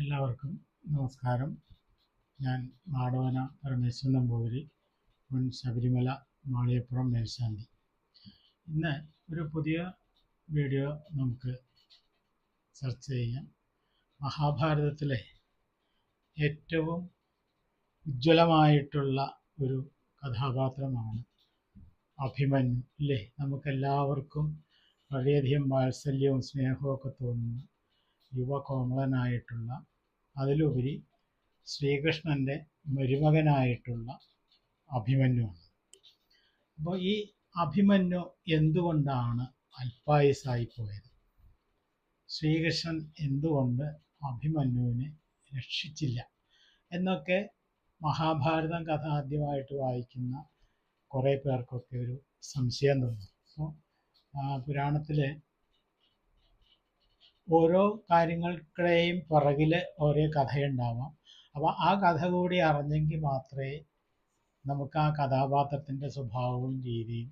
എല്ലാവർക്കും നമസ്കാരം. ഞാൻ മാടവന പരമേശ്വരൻ നമ്പൂതിരി മുൻ ശബരിമല മാളിയപ്പുറം മേൽശാന്തി. ഇന്ന് ഒരു പുതിയ വീഡിയോ നമുക്ക് ചർച്ച ചെയ്യാം. മഹാഭാരതത്തിലെ ഏറ്റവും ഉജ്ജ്വലമായിട്ടുള്ള ഒരു കഥാപാത്രമാണ് അഭിമന്യു അല്ലേ നമുക്കെല്ലാവർക്കും വളരെയധികം വാത്സല്യവും സ്നേഹവും ഒക്കെ തോന്നുന്ന. യുവകോമളനായിട്ടുള്ള അതിലുപരി ശ്രീകൃഷ്ണന്റെ മരുമകനായിട്ടുള്ള അഭിമന്യുവാണ്. അപ്പോൾ ഈ അഭിമന്യു എന്തുകൊണ്ടാണ് അൽപായുസായി പോയത്? ശ്രീകൃഷ്ണൻ എന്തുകൊണ്ട് അഭിമന്യുവിനെ രക്ഷിച്ചില്ല? എന്നൊക്കെ മഹാഭാരതം കഥ ആദ്യമായിട്ട് വായിക്കുന്ന കുറേ പേർക്കൊക്കെ ഒരു സംശയം തോന്നും. അപ്പോൾ പുരാണത്തിലെ ഓരോ കാര്യങ്ങൾക്കിടെയും പുറകിൽ ഓരോ കഥയുണ്ടാവാം. അപ്പോൾ ആ കഥ കൂടി അറിഞ്ഞെങ്കിൽ മാത്രമേ നമുക്ക് ആ കഥാപാത്രത്തിന്റെ സ്വഭാവവും രീതിയും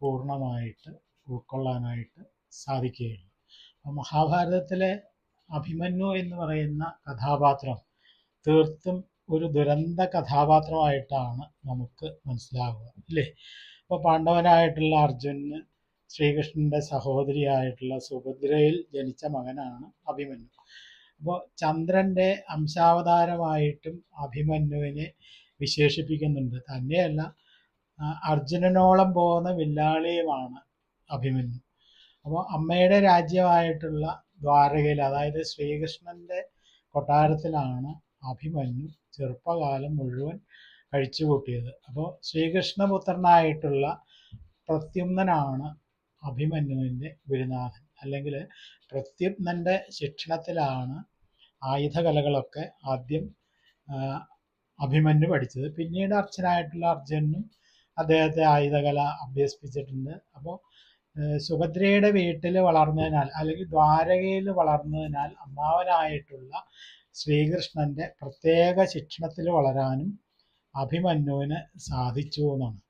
പൂർണമായിട്ട് ഉൾക്കൊള്ളാനായിട്ട് സാധിക്കുകയുള്ളൂ. അപ്പോൾ മഹാഭാരതത്തിലെ അഭിമന്യു എന്ന് പറയുന്ന കഥാപാത്രം തീർത്തും ഒരു ദുരന്ത കഥാപാത്രമായിട്ടാണ് നമുക്ക് മനസ്സിലാവുക അല്ലേ? അപ്പോൾ പാണ്ഡവനായിട്ടുള്ള അർജുനന് ശ്രീകൃഷ്ണന്റെ സഹോദരിയായിട്ടുള്ള സുഭദ്രയിൽ ജനിച്ച മകനാണ് അഭിമന്യു. അപ്പോൾ ചന്ദ്രന്റെ അംശാവതാരമായിട്ടും അഭിമന്യുവിനെ വിശേഷിപ്പിക്കുന്നുണ്ട്. തന്നെയല്ല അർജുനനോളം പോകുന്ന വില്ലാളിയുമാണ് അഭിമന്യു. അപ്പോൾ അമ്മയുടെ രാജ്യമായിട്ടുള്ള ദ്വാരകയിൽ അതായത് ശ്രീകൃഷ്ണന്റെ കൊട്ടാരത്തിലാണ് അഭിമന്യു ചെറുപ്പകാലം മുഴുവൻ കഴിച്ചുകൂട്ടിയത്. അപ്പോൾ ശ്രീകൃഷ്ണപുത്രനായിട്ടുള്ള പ്രത്യുമ്നനാണ് അഭിമന്യുവിന്റെ ഗുരുനാഥൻ. അല്ലെങ്കിൽ പ്രത്യുപ്നന്റെ ശിക്ഷണത്തിലാണ് ആയുധകലകളൊക്കെ ആദ്യം അഭിമന്യു പഠിച്ചത്. പിന്നീട് അർച്ചനായിട്ടുള്ള അർജുനും അദ്ദേഹത്തെ ആയുധകല അഭ്യസിപ്പിച്ചിട്ടുണ്ട്. അപ്പോൾ സുഭദ്രയുടെ വീട്ടിൽ വളർന്നതിനാൽ അല്ലെങ്കിൽ ദ്വാരകയിൽ വളർന്നതിനാൽ അമ്മാവനായിട്ടുള്ള ശ്രീകൃഷ്ണന്റെ പ്രത്യേക ശിക്ഷണത്തിൽ വളരാനും അഭിമന്യുവിന് സാധിച്ചു എന്നാണ്.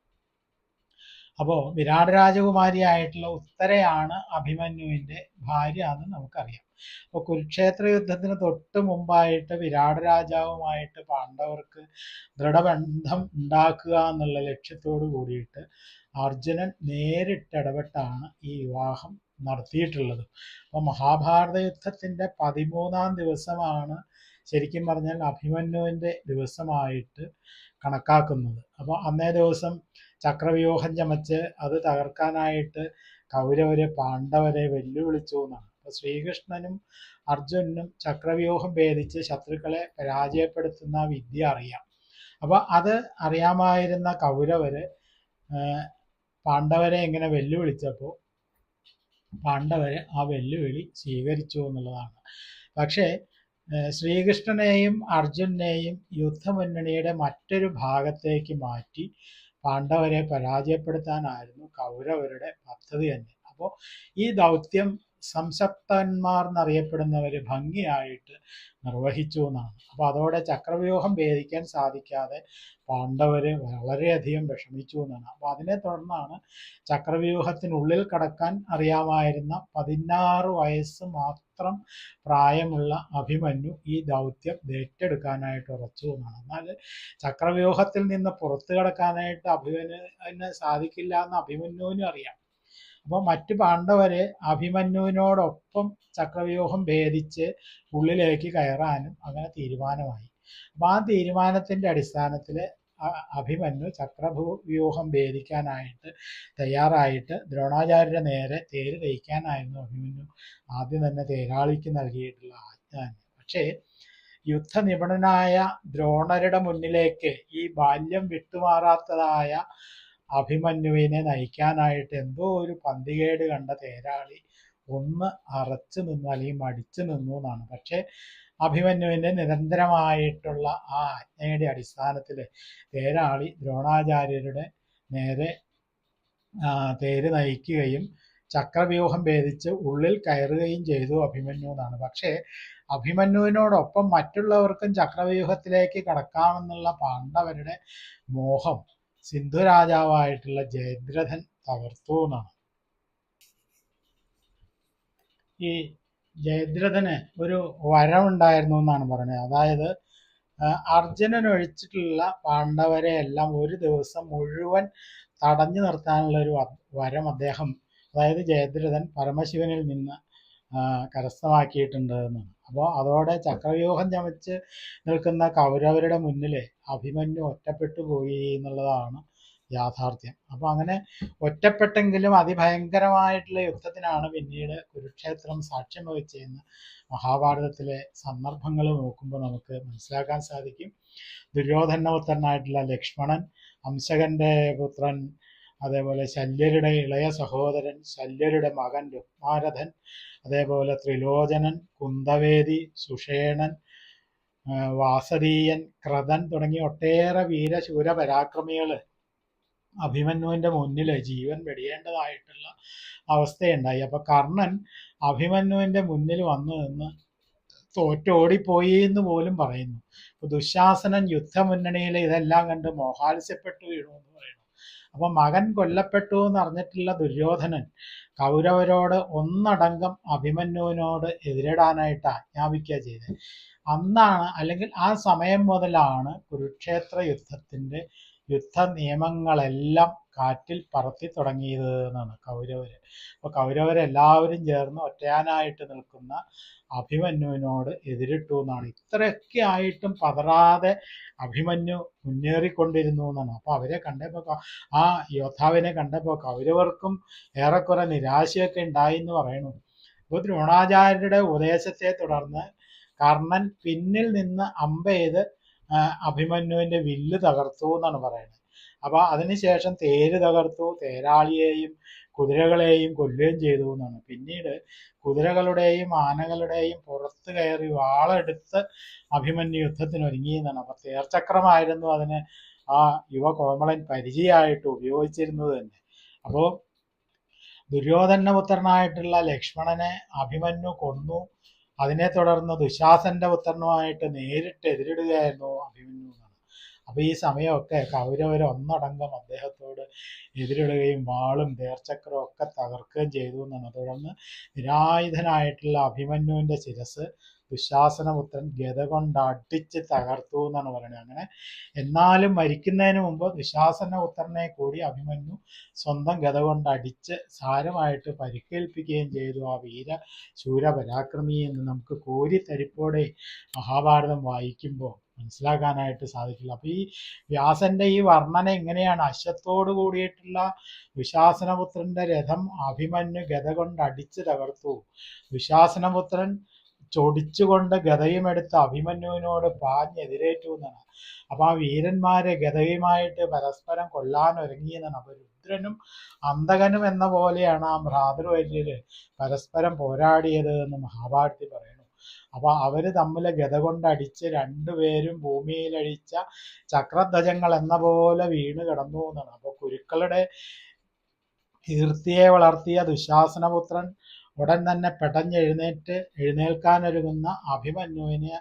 അപ്പോൾ വിരാട് രാജകുമാരിയായിട്ടുള്ള ഉത്തരയാണ് അഭിമന്യുവിന്റെ ഭാര്യ എന്ന് നമുക്കറിയാം. അപ്പോൾ കുരുക്ഷേത്ര യുദ്ധത്തിന് തൊട്ട് മുമ്പായിട്ട് വിരാട് രാജാവുമായിട്ട് പാണ്ഡവർക്ക് ദൃഢബന്ധം ഉണ്ടാക്കുക എന്നുള്ള ലക്ഷ്യത്തോടു കൂടിയിട്ട് അർജുനൻ നേരിട്ടിടപെട്ടാണ് ഈ വിവാഹം നടത്തിയിട്ടുള്ളത്. അപ്പോൾ മഹാഭാരത യുദ്ധത്തിന്റെ പതിമൂന്നാം ദിവസമാണ് ശരിക്കും പറഞ്ഞാൽ അഭിമന്യുവിന്റെ ദിവസമായിട്ട് കണക്കാക്കുന്നത്. അപ്പോൾ അന്നേ ദിവസം ചക്രവ്യൂഹം ചമച്ച് അത് തകർക്കാനായിട്ട് കൗരവരെ പാണ്ഡവരെ വെല്ലുവിളിച്ചു എന്നാണ്. അപ്പോൾ ശ്രീകൃഷ്ണനും അർജുനനും ചക്രവ്യൂഹം ഭേദിച്ച് ശത്രുക്കളെ പരാജയപ്പെടുത്തുന്ന വിദ്യ അറിയാം. അപ്പോൾ അത് അറിയാമായിരുന്ന കൗരവര് പാണ്ഡവരെ എങ്ങനെ വെല്ലുവിളിച്ചപ്പോൾ പാണ്ഡവര് ആ വെല്ലുവിളി സ്വീകരിച്ചു എന്നുള്ളതാണ്. പക്ഷേ ശ്രീകൃഷ്ണനെയും അർജുനെയും യുദ്ധമുന്നണിയുടെ മറ്റൊരു ഭാഗത്തേക്ക് മാറ്റി പാണ്ഡവരെ പരാജയപ്പെടുത്താനായിരുന്നു കൗരവരുടെ പദ്ധതി തന്നെ. അപ്പോൾ ഈ ദൗത്യം സംസപ്തന്മാർ എന്നറിയപ്പെടുന്നവർ ഭംഗിയായിട്ട് നിർവഹിച്ചു എന്നാണ്. അപ്പോൾ അതോടെ ചക്രവ്യൂഹം ഭേദിക്കാൻ സാധിക്കാതെ പാണ്ഡവർ വളരെയധികം വിഷമിച്ചു എന്നാണ്. അപ്പോൾ അതിനെ തുടർന്നാണ് ചക്രവ്യൂഹത്തിനുള്ളിൽ കടക്കാൻ അറിയാമായിരുന്ന പതിനാറ് വയസ്സ് മാത്രം പ്രായമുള്ള അഭിമന്യു ഈ ദൗത്യം ഏറ്റെടുക്കാനായിട്ട് ഉറച്ചു എന്നാണ്. എന്നാൽ ചക്രവ്യൂഹത്തിൽ നിന്ന് പുറത്തു കടക്കാനായിട്ട് അഭിമന്യുവിന് സാധിക്കില്ല എന്ന് അഭിമന്യുവിനും അറിയാം. അപ്പോൾ മറ്റു പാണ്ഡവരെ അഭിമന്യുവിനോടൊപ്പം ചക്രവ്യൂഹം ഭേദിച്ച് ഉള്ളിലേക്ക് കയറാനും അങ്ങനെ തീരുമാനമായി. അപ്പോൾ ആ തീരുമാനത്തിന്റെ അടിസ്ഥാനത്തിൽ അഭിമന്യു ചക്രവ്യൂഹം ഭേദിക്കാനായിട്ട് തയ്യാറായിട്ട് ദ്രോണാചാര്യരുടെ നേരെ തേര് തയ്ക്കാനായിരുന്നു അഭിമന്യു ആദ്യം തന്നെ തേരാളിക്ക് നൽകിയിട്ടുള്ള ആജ്ഞ പക്ഷേ യുദ്ധനിപുണനായ ദ്രോണരുടെ മുന്നിലേക്ക് ഈ ബാല്യം വിട്ടുമാറാത്തതായ അഭിമന്യുവിനെ നയിക്കാനായിട്ട് എന്തോ ഒരു പന്തികേട് കണ്ട തേരാളി ഒന്ന് അറച്ചു നിന്നു അല്ലെങ്കിൽ മടിച്ചു നിന്നു എന്നാണ്. പക്ഷേ അഭിമന്യുവിന്റെ നിരന്തരമായിട്ടുള്ള ആ ആജ്ഞയുടെ അടിസ്ഥാനത്തിൽ തേരാളി ദ്രോണാചാര്യരുടെ നേരെ തേര് നയിക്കുകയും ചക്രവ്യൂഹം ഭേദിച്ച് ഉള്ളിൽ കയറുകയും ചെയ്തു അഭിമന്യു എന്നാണ്. പക്ഷേ അഭിമന്യുവിനോടൊപ്പം മറ്റുള്ളവർക്കും ചക്രവ്യൂഹത്തിലേക്ക് കടക്കാമെന്നുള്ള പാണ്ഡവരുടെ മോഹം സിന്ധു രാജാവായിട്ടുള്ള ജയദ്രഥൻ തകർത്തു എന്നാണ്. ഈ ജയദ്രഥന് ഒരു വരമുണ്ടായിരുന്നു എന്നാണ് പറയുന്നത്. അതായത് അർജുനൻ ഒഴിച്ചിട്ടുള്ള പാണ്ഡവരെ എല്ലാം ഒരു ദിവസം മുഴുവൻ തടഞ്ഞു നിർത്താനുള്ള ഒരു വരം അദ്ദേഹം അതായത് ജയദ്രഥൻ പരമശിവനിൽ നിന്ന് കരസ്ഥമാക്കിയിട്ടുണ്ട് എന്നാണ്. അപ്പോൾ അതോടെ ചക്രവ്യൂഹം ചമച്ച് നിൽക്കുന്ന കൗരവരുടെ മുന്നിൽ അഭിമന്യു ഒറ്റപ്പെട്ടു പോയി എന്നുള്ളതാണ് യാഥാർത്ഥ്യം. അപ്പോൾ അങ്ങനെ ഒറ്റപ്പെട്ടെങ്കിലും അതിഭയങ്കരമായിട്ടുള്ള യുദ്ധത്തിനാണ് പിന്നീട് കുരുക്ഷേത്രം സാക്ഷ്യം വഹിച്ചതെന്ന് മഹാഭാരതത്തിലെ സന്ദർഭങ്ങൾ നോക്കുമ്പോൾ നമുക്ക് മനസ്സിലാക്കാൻ സാധിക്കും. ദുര്യോധനപുത്രനായിട്ടുള്ള ലക്ഷ്മണൻ അംശകന്റെ പുത്രൻ അതേപോലെ ശല്യരുടെ ഇളയ സഹോദരൻ ശല്യരുടെ മകൻ രുക്മാരഥൻ അതേപോലെ ത്രിലോചനൻ കുന്തവേദി സുഷേണൻ വാസരീയൻ ക്രതൻ തുടങ്ങിയ ഒട്ടേറെ വീരശൂര പരാക്രമികൾ അഭിമന്യുവിന്റെ മുന്നിൽ ജീവൻ വെടിയേണ്ടതായിട്ടുള്ള അവസ്ഥയുണ്ടായി. അപ്പൊ കർണൻ അഭിമന്യുവിന്റെ മുന്നിൽ വന്നു നിന്ന് തോറ്റോടിപ്പോയി എന്ന് പോലും പറയുന്നു. ദുശാസനൻ യുദ്ധമുന്നണിയിൽ ഇതെല്ലാം കണ്ട് മോഹാത്സ്യപ്പെട്ടു വീണു എന്ന് പറയുന്നു. അപ്പൊ മകൻ കൊല്ലപ്പെട്ടു എന്ന് അറിഞ്ഞിട്ടുള്ള ദുര്യോധനൻ കൗരവരോട് ഒന്നടങ്കം അഭിമന്യുവിനോട് എതിരിടാനായിട്ട് ആജ്ഞാപിക്കുക ചെയ്തത് അന്നാണ് അല്ലെങ്കിൽ ആ സമയം മുതലാണ് കുരുക്ഷേത്ര യുദ്ധത്തിന്റെ യുദ്ധ നിയമങ്ങളെല്ലാം കാറ്റിൽ പറത്തി തുടങ്ങിയത് എന്നാണ് കൗരവര്. അപ്പൊ കൗരവരെല്ലാവരും ചേർന്ന് ഒറ്റയാനായിട്ട് നിൽക്കുന്ന അഭിമന്യുവിനോട് എതിരിട്ടു എന്നാണ്. ഇത്രയൊക്കെ ആയിട്ടും പതറാതെ അഭിമന്യു മുന്നേറിക്കൊണ്ടിരുന്നു എന്നാണ്. അപ്പൊ അവരെ കണ്ടപ്പോ ആ യോദ്ധാവിനെ കണ്ടപ്പോ കൗരവർക്കും ഏറെക്കുറെ നിരാശയൊക്കെ ഉണ്ടായി എന്ന് പറയുന്നു. അപ്പൊ ദ്രോണാചാര്യരുടെ ഉപദേശത്തെ തുടർന്ന് കർണൻ പിന്നിൽ നിന്ന് അമ്പെയ്ത് അഭിമന്യുവിന്റെ വില്ല് തകർത്തു എന്നാണ് പറയുന്നത്. അപ്പൊ അതിനുശേഷം തേര് തകർത്തു തേരാളിയെയും കുതിരകളെയും കൊല്ലുകയും ചെയ്തു എന്നാണ്. പിന്നീട് കുതിരകളുടെയും ആനകളുടെയും പുറത്ത് കയറി വാളെടുത്ത് അഭിമന്യു യുദ്ധത്തിന് ഒരുങ്ങി എന്നാണ്. അപ്പൊ തേർചക്രമായിരുന്നു അതിന് ആ യുവ കോമളൻ പരിചയമായിട്ട് ഉപയോഗിച്ചിരുന്നത് തന്നെ. അപ്പോ ദുര്യോധനപുത്രനായിട്ടുള്ള ലക്ഷ്മണനെ അഭിമന്യു കൊന്നു. അതിനെ തുടർന്ന് ദുശാസന്റെ പുത്രനുമായിട്ട് നേരിട്ട് എതിരിടുകയായിരുന്നു അഭിമന്യു എന്നാണ്. അപ്പൊ ഈ സമയമൊക്കെ കൗരവർ ഒന്നടങ്കം അദ്ദേഹത്തോട് എതിരിടുകയും വാളും നേർച്ചക്രവും ഒക്കെ തകർക്കുകയും ചെയ്തു എന്നാണ്. തുടർന്ന് നിരായുധനായിട്ടുള്ള അഭിമന്യുവിന്റെ ശിരസ് ദുശാസനപുത്രൻ ഗത കൊണ്ട് അടിച്ച് തകർത്തു എന്നാണ് പറയുന്നത്. അങ്ങനെ എന്നാലും മരിക്കുന്നതിന് മുമ്പ് ദുശാസനപുത്രനെ കൂടി അഭിമന്യു സ്വന്തം ഗത കൊണ്ട് അടിച്ച് സാരമായിട്ട് പരിക്കേൽപ്പിക്കുകയും ചെയ്തു. ആ വീര ശൂരപരാക്രമി എന്ന് നമുക്ക് കോരിത്തരിപ്പോടെ മഹാഭാരതം വായിക്കുമ്പോൾ മനസ്സിലാക്കാനായിട്ട് സാധിക്കില്ല. അപ്പൊ ഈ വ്യാസന്റെ ഈ വർണന എങ്ങനെയാണ്? അശ്വത്തോട് കൂടിയിട്ടുള്ള ദുശാസനപുത്രന്റെ രഥം അഭിമന്യു ഗത കൊണ്ട് അടിച്ചു തകർത്തു. വിശാസനപുത്രൻ ചൊടിച്ചുകൊണ്ട് ഗതയുമെടുത്ത് അഭിമന്യുവിനോട് പാഞ്ഞെതിരേറ്റു എന്നാണ് അപ്പൊ ആ വീരന്മാരെ ഗതയുമായിട്ട് പരസ്പരം കൊല്ലാൻ ഒരുങ്ങിയെന്നാണ് അപ്പൊ രുദ്രനും അന്തകനും എന്ന പോലെയാണ് ആ ഭ്രാതൃവര്യര് പരസ്പരം പോരാടിയത് എന്ന് മഹാഭാരതി പറയുന്നു. അപ്പൊ അവർ തമ്മിൽ ഗത കൊണ്ടടിച്ച് രണ്ടുപേരും ഭൂമിയിലടിച്ച ചക്രധ്വജങ്ങൾ എന്ന പോലെ വീണ് കിടന്നു എന്നാണ് അപ്പൊ കുരുക്കളുടെ കീർത്തിയെ വളർത്തിയ ദുശാസനപുത്രൻ ഉടൻ തന്നെ പെടഞ്ഞെഴുന്നേറ്റ് എഴുന്നേൽക്കാനൊരുങ്ങുന്ന അഭിമന്യുവിനെ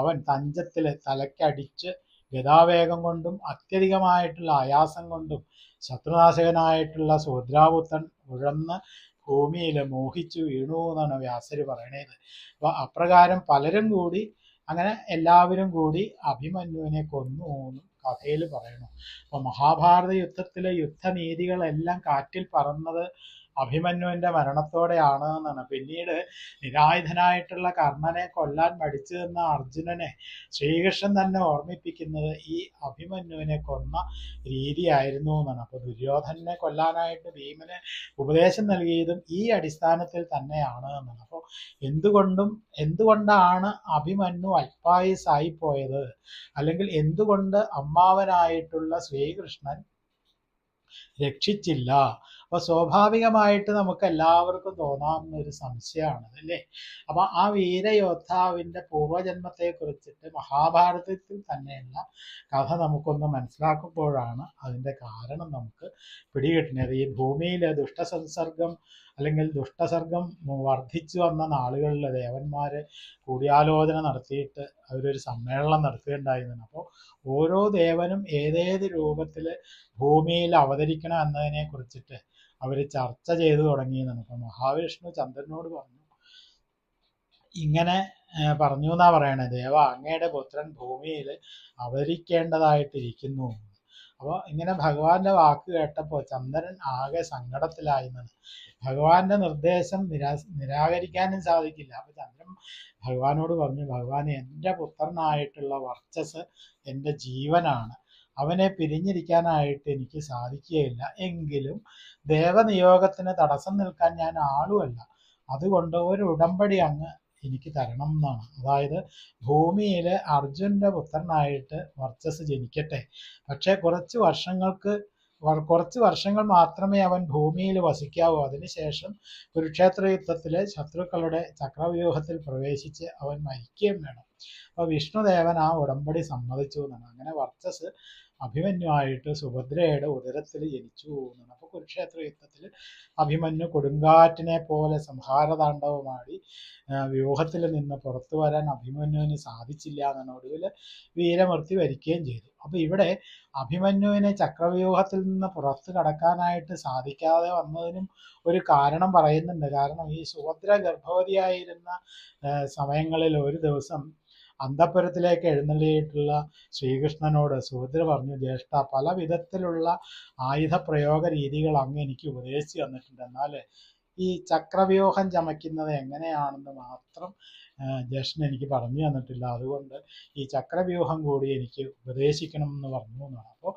അവൻ തഞ്ചത്തിലെ തലക്കടിച്ച് ഗതാവേഗം കൊണ്ടും അത്യധികമായിട്ടുള്ള ആയാസം കൊണ്ടും ശത്രുനാശകനായിട്ടുള്ള സുദ്രാപുത്രൻ ഉഴന്ന് ഭൂമിയിൽ മോഹിച്ചു വീണു എന്നാണ് വ്യാസര് പറയണത്. അപ്പോൾ അപ്രകാരം പലരും കൂടി അങ്ങനെ എല്ലാവരും കൂടി അഭിമന്യുവിനെ കൊന്നു എന്നും കഥയിൽ പറയണു അപ്പോൾ മഹാഭാരത യുദ്ധത്തിലെ യുദ്ധനീതികളെല്ലാം കാറ്റിൽ പറന്നത് അഭിമന്യുവിന്റെ മരണത്തോടെയാണ് എന്നാണ്. പിന്നീട് നിരായുധനായിട്ടുള്ള കർണനെ കൊല്ലാൻ മടിച്ചു നിന്ന അർജുനനെ ശ്രീകൃഷ്ണൻ തന്നെ ഓർമ്മിപ്പിക്കുന്നത് ഈ അഭിമന്യുവിനെ കൊന്ന രീതിയായിരുന്നു എന്നാണ്. അപ്പൊ ദുര്യോധനെ കൊല്ലാനായിട്ട് ഭീമന് ഉപദേശം നൽകിയതും ഈ അടിസ്ഥാനത്തിൽ തന്നെയാണ് എന്നാണ്. അപ്പോൾ എന്തുകൊണ്ടും എന്തുകൊണ്ടാണ് അഭിമന്യു അൽപായുസായി പോയത്? അല്ലെങ്കിൽ എന്തുകൊണ്ട് അമ്മാവനായിട്ടുള്ള ശ്രീകൃഷ്ണൻ രക്ഷിച്ചില്ല? അപ്പൊ സ്വാഭാവികമായിട്ട് നമുക്ക് എല്ലാവർക്കും തോന്നാവുന്ന ഒരു സംശയമാണ് അല്ലേ? അപ്പൊ ആ വീരയോദ്ധാവിന്റെ പൂർവജന്മത്തെ കുറിച്ചിട്ട് മഹാഭാരതത്തിൽ തന്നെയുള്ള കഥ നമുക്കൊന്ന് മനസ്സിലാക്കുമ്പോഴാണ് അതിന്റെ കാരണം നമുക്ക് പിടികിട്ടുന്നത്. ഈ ഭൂമിയിലെ ദുഷ്ടസംസർഗം അല്ലെങ്കിൽ ദുഷ്ടസർഗം വർദ്ധിച്ചു വന്ന നാളുകളിൽ ദേവന്മാര് കൂടിയാലോചന നടത്തിയിട്ട് അവരൊരു സമ്മേളനം നടത്തുകയുണ്ടായിരുന്നു അപ്പോൾ ഓരോ ദേവനും ഏതേത് രൂപത്തിൽ ഭൂമിയിൽ അവതരിക്കണം എന്നതിനെ കുറിച്ചിട്ട് അവർ ചർച്ച ചെയ്തു തുടങ്ങിയെന്നാണ്. അപ്പൊ മഹാവിഷ്ണു ചന്ദ്രനോട് പറഞ്ഞു ഇങ്ങനെ പറഞ്ഞു എന്നാ പറയണേ. ദേവ അങ്ങയുടെ പുത്രൻ ഭൂമിയിൽ അവതരിക്കേണ്ടതായിട്ടിരിക്കുന്നു. അപ്പോൾ ഇങ്ങനെ ഭഗവാന്റെ വാക്ക് കേട്ടപ്പോൾ ചന്ദ്രൻ ആകെ സങ്കടത്തിലായി എന്നാണ്. ഭഗവാന്റെ നിർദ്ദേശം നിരാ നിരാകരിക്കാനും സാധിക്കില്ല. അപ്പൊ ചന്ദ്രൻ ഭഗവാനോട് പറഞ്ഞു ഭഗവാൻ എന്റെ പുത്രനായിട്ടുള്ള വർച്ചസ് എന്റെ ജീവനാണ്. അവനെ പിരിഞ്ഞിരിക്കാനായിട്ട് എനിക്ക് സാധിക്കുകയില്ല. എങ്കിലും ദേവനിയോഗത്തിന് തടസ്സം നിൽക്കാൻ ഞാൻ ആളുമല്ല. അതുകൊണ്ട് ഒരു ഉടമ്പടി അങ്ങ് എനിക്ക് തരണം എന്നാണ്. അതായത് ഭൂമിയിലെ അർജുന്റെ പുത്രനായിട്ട് വർച്ചസ് ജനിക്കട്ടെ. പക്ഷേ കുറച്ച് വർഷങ്ങൾക്ക് കുറച്ച് വർഷങ്ങൾ മാത്രമേ അവൻ ഭൂമിയിൽ വസിക്കാവൂ. അതിനുശേഷം കുരുക്ഷേത്ര യുദ്ധത്തിലെ ശത്രുക്കളുടെ ചക്രവ്യൂഹത്തിൽ പ്രവേശിച്ച് അവൻ മരിക്കുകയും വേണം. അപ്പോൾ വിഷ്ണുദേവൻ ആ ഉടമ്പടി സമ്മതിച്ചു എന്നാണ്. അങ്ങനെ വർച്ചസ് അഭിമന്യുമായിട്ട് സുഭദ്രയുടെ ഉദരത്തിൽ ജനിച്ചു എന്നാണ് അപ്പോൾ കുരുക്ഷേത്ര യുദ്ധത്തിൽ അഭിമന്യു കൊടുങ്കാറ്റിനെ പോലെ സംഹാരതാണ്ഡവമാടി വ്യൂഹത്തിൽ നിന്ന് പുറത്തു വരാൻ അഭിമന്യുവിന് സാധിച്ചില്ല എന്നാണ് ഒടുവിൽ വീരമൃത്യു വരിക്കുകയും ചെയ്തു. അപ്പോൾ ഇവിടെ അഭിമന്യുവിനെ ചക്രവ്യൂഹത്തിൽ നിന്ന് പുറത്തു കടക്കാനായിട്ട് സാധിക്കാതെ വന്നതിനും ഒരു കാരണം പറയുന്നുണ്ട്. കാരണം ഈ സുഭദ്ര ഗർഭവതിയായിരുന്ന സമയങ്ങളിൽ ഒരു ദിവസം അന്തഃപുരത്തിലേക്ക് എഴുന്നള്ളിയിട്ടുള്ള ശ്രീകൃഷ്ണനോട് സുഭദ്ര പറഞ്ഞു ജ്യേഷ്ഠ പല വിധത്തിലുള്ള ആയുധ പ്രയോഗ രീതികൾ അങ്ങ് എനിക്ക് ഉപദേശിച്ചു തന്നിട്ടുണ്ട്. എന്നാൽ ഈ ചക്രവ്യൂഹം ചമയ്ക്കുന്നത് എങ്ങനെയാണെന്ന് മാത്രം ജ്യേഷ്ഠൻ എനിക്ക് പറഞ്ഞു തന്നിട്ടില്ല. അതുകൊണ്ട് ഈ ചക്രവ്യൂഹം കൂടി എനിക്ക് ഉപദേശിക്കണം എന്ന് പറഞ്ഞു എന്നാണ്. അപ്പോൾ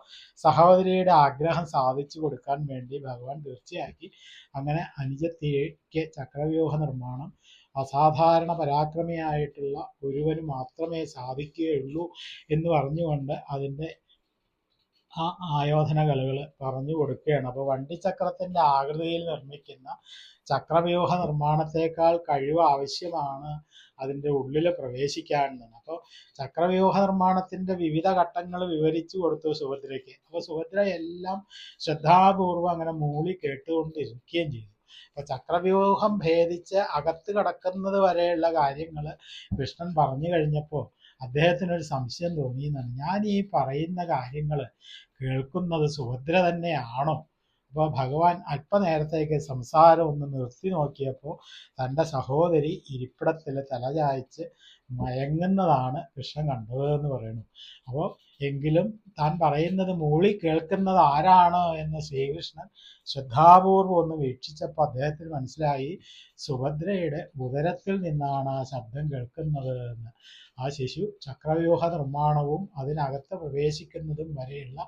സഹോദരിയുടെ ആഗ്രഹം സാധിച്ചു കൊടുക്കാൻ വേണ്ടി ഭഗവാൻ തീർച്ചയാക്കി. അങ്ങനെ അനുജത്തിക്ക് ചക്രവ്യൂഹ നിർമ്മാണം അസാധാരണ പരാക്രമിയായിട്ടുള്ള ഒരുവന് മാത്രമേ സാധിക്കുകയുള്ളൂ എന്ന് പറഞ്ഞുകൊണ്ട് അതിന്റെ ആ ആയോധന കലകൾ പറഞ്ഞു കൊടുക്കുകയാണ്. അപ്പോൾ വണ്ടിച്ചക്രത്തിന്റെ ആകൃതിയിൽ നിർമ്മിക്കുന്ന ചക്രവ്യൂഹ നിർമ്മാണത്തെക്കാൾ കഴിവ് ആവശ്യമാണ് അതിന്റെ ഉള്ളിൽ പ്രവേശിക്കാനുള്ളത് അപ്പോൾ ചക്രവ്യൂഹ നിർമ്മാണത്തിന്റെ വിവിധ ഘട്ടങ്ങൾ വിവരിച്ചു കൊടുത്തു സുഭദ്രയ്ക്ക്. അപ്പോൾ സുഭദ്ര എല്ലാം ശ്രദ്ധാപൂർവം അങ്ങനെ മൂളി കേട്ടുകൊണ്ടിരിക്കുകയും ചെയ്തു. അപ്പൊ ചക്രവ്യൂഹം ഭേദിച്ച് അകത്ത് കടക്കുന്നത് വരെയുള്ള കാര്യങ്ങൾ കൃഷ്ണൻ പറഞ്ഞു കഴിഞ്ഞപ്പോൾ അദ്ദേഹത്തിന് ഒരു സംശയം തോന്നി എന്നാണ് ഞാൻ ഈ പറയുന്ന കാര്യങ്ങൾ കേൾക്കുന്നത് സുഭദ്ര തന്നെയാണോ? അപ്പോൾ ഭഗവാൻ അല്പനേരത്തേക്ക് സംസാരം ഒന്ന് നിർത്തി നോക്കിയപ്പോൾ തന്റെ സഹോദരി ഇരിപ്പിടത്തിൽ തലചായ്ച്ച് മയങ്ങുന്നതാണ് കൃഷ്ണൻ കണ്ടത് എന്ന് പറയുന്നു. അപ്പോൾ എങ്കിലും താൻ പറയുന്നത് മൂളി കേൾക്കുന്നത് ആരാണ് എന്ന് ശ്രീകൃഷ്ണൻ ശ്രദ്ധാപൂർവം ഒന്ന് വീക്ഷിച്ചപ്പോൾ അദ്ദേഹത്തിന് മനസ്സിലായി. സുഭദ്രയുടെ ഉദരത്തിൽ നിന്നാണ് ആ ശബ്ദം കേൾക്കുന്നത് എന്ന്. ആ ശിശു ചക്രവ്യൂഹ നിർമ്മാണവും അതിനകത്ത് പ്രവേശിക്കുന്നതും വരെയുള്ള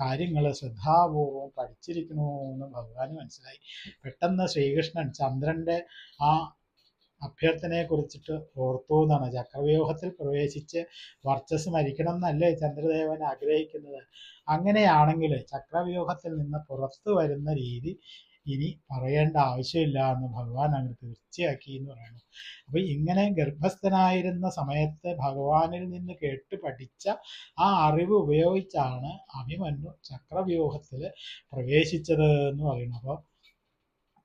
കാര്യങ്ങൾ ശ്രദ്ധാപൂർവം പഠിച്ചിരിക്കണമെന്ന് ഭഗവാൻ മനസ്സിലായി. പെട്ടെന്ന് ശ്രീകൃഷ്ണൻ ചന്ദ്രന്റെ ആ അഭ്യർത്ഥനയെ കുറിച്ചിട്ട് ഓർത്തു എന്നാണ്. ചക്രവ്യൂഹത്തിൽ പ്രവേശിച്ച് വർച്ചസ് മരിക്കണം എന്നല്ലേ ചന്ദ്രദേവൻ ആഗ്രഹിക്കുന്നത്? അങ്ങനെയാണെങ്കിൽ ചക്രവ്യൂഹത്തിൽ നിന്ന് പുറത്തു വരുന്ന രീതി ഇനി പറയേണ്ട ആവശ്യമില്ല എന്ന് ഭഗവാൻ അങ്ങ് തീർച്ചയാക്കി എന്ന് പറയുന്നു. അപ്പൊ ഇങ്ങനെ ഗർഭസ്ഥനായിരുന്ന സമയത്ത് ഭഗവാനിൽ നിന്ന് കേട്ട് പഠിച്ച ആ അറിവ് ഉപയോഗിച്ചാണ് അഭിമന്യു ചക്രവ്യൂഹത്തിൽ പ്രവേശിച്ചത് എന്ന് പറയുന്നു. അപ്പോൾ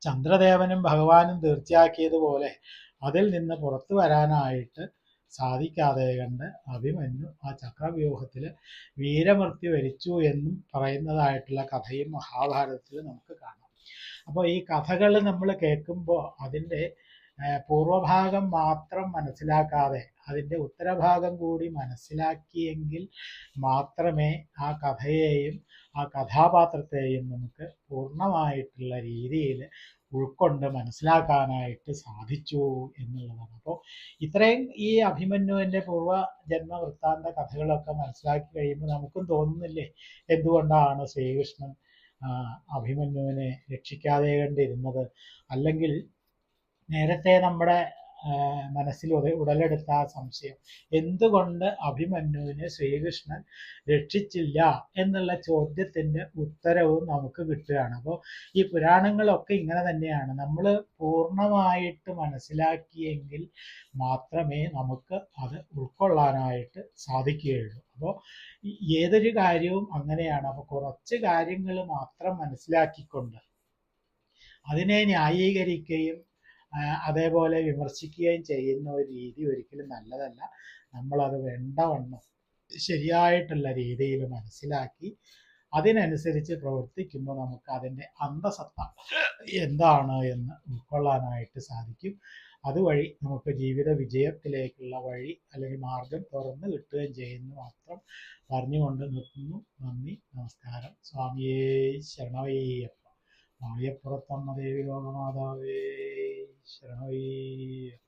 ചന്ദ്രദേവനും ഭഗവാനും തീർച്ചയാക്കിയതുപോലെ അതിൽ നിന്ന് പുറത്തു വരാനായിട്ട് സാധിക്കാതെ കണ്ട് അഭിമന്യു ആ ചക്രവ്യൂഹത്തിൽ വീരമൃത്യു വരിച്ചു എന്നും പറയുന്നതായിട്ടുള്ള കഥയും മഹാഭാരതത്തിൽ നമുക്ക് കാണാം. അപ്പോൾ ഈ കഥകൾ നമ്മൾ കേൾക്കുമ്പോൾ അതിന്റെ പൂർവഭാഗം മാത്രം മനസ്സിലാക്കാതെ അതിന്റെ ഉത്തരഭാഗം കൂടി മനസ്സിലാക്കിയെങ്കിൽ മാത്രമേ ആ കഥയെയും ആ കഥാപാത്രത്തെയും നമുക്ക് പൂർണമായിട്ടുള്ള രീതിയിൽ ഉൾക്കൊണ്ട് മനസ്സിലാക്കാനായിട്ട് സാധിച്ചു എന്നുള്ളതാണ്. അപ്പോൾ ഇത്രയും ഈ അഭിമന്യുവിന്റെ പൂർവ ജന്മ വൃത്താന്ത കഥകളൊക്കെ മനസ്സിലാക്കി കഴിയുമ്പോൾ നമുക്കും തോന്നുന്നില്ലേ? എന്തുകൊണ്ടാണ് ശ്രീകൃഷ്ണൻ അഭിമന്യുവിനെ രക്ഷിക്കാതെ കണ്ടിരുന്നത്? അല്ലെങ്കിൽ നേരത്തെ നമ്മുടെ മനസ്സിൽ ഉട ഉടലെടുത്ത ആ സംശയം. എന്തുകൊണ്ട് അഭിമന്യുവിനെ ശ്രീകൃഷ്ണൻ രക്ഷിച്ചില്ല എന്നുള്ള ചോദ്യത്തിന്റെ ഉത്തരവും നമുക്ക് കിട്ടുകയാണ്. അപ്പോൾ ഈ പുരാണങ്ങളൊക്കെ ഇങ്ങനെ തന്നെയാണ്. നമ്മൾ പൂർണമായിട്ട് മനസ്സിലാക്കിയെങ്കിൽ മാത്രമേ നമുക്ക് അത് ഉൾക്കൊള്ളാനായിട്ട് സാധിക്കുകയുള്ളൂ. അപ്പോൾ ഏതൊരു കാര്യവും അങ്ങനെയാണ്. അപ്പോൾ കുറച്ച് കാര്യങ്ങൾ മാത്രം മനസ്സിലാക്കിക്കൊണ്ട് അതിനെ ന്യായീകരിക്കുകയും അതേപോലെ വിമർശിക്കുകയും ചെയ്യുന്ന ഒരു രീതി ഒരിക്കലും നല്ലതല്ല. നമ്മളത് വേണ്ടവണ്ണം ശരിയായിട്ടുള്ള രീതിയിൽ മനസ്സിലാക്കി അതിനനുസരിച്ച് പ്രവർത്തിക്കുമ്പോൾ നമുക്ക് അതിന്റെ അന്തസത്ത എന്താണ് എന്ന് ഉൾക്കൊള്ളാനായിട്ട് സാധിക്കും. അതുവഴി നമുക്ക് ജീവിത വിജയത്തിലേക്കുള്ള വഴി അല്ലെങ്കിൽ മാർഗം തുറന്ന് കിട്ടുകയും ചെയ്യുന്നു മാത്രം പറഞ്ഞുകൊണ്ട് നിർത്തുന്നു. നന്ദി നമസ്കാരം. സ്വാമിയേ ശരണവയ്യപ്പ മാളിയപ്പുറത്തമ്മ ദേവി ലോകമാതാവേ ശരണവയ്യപ്പ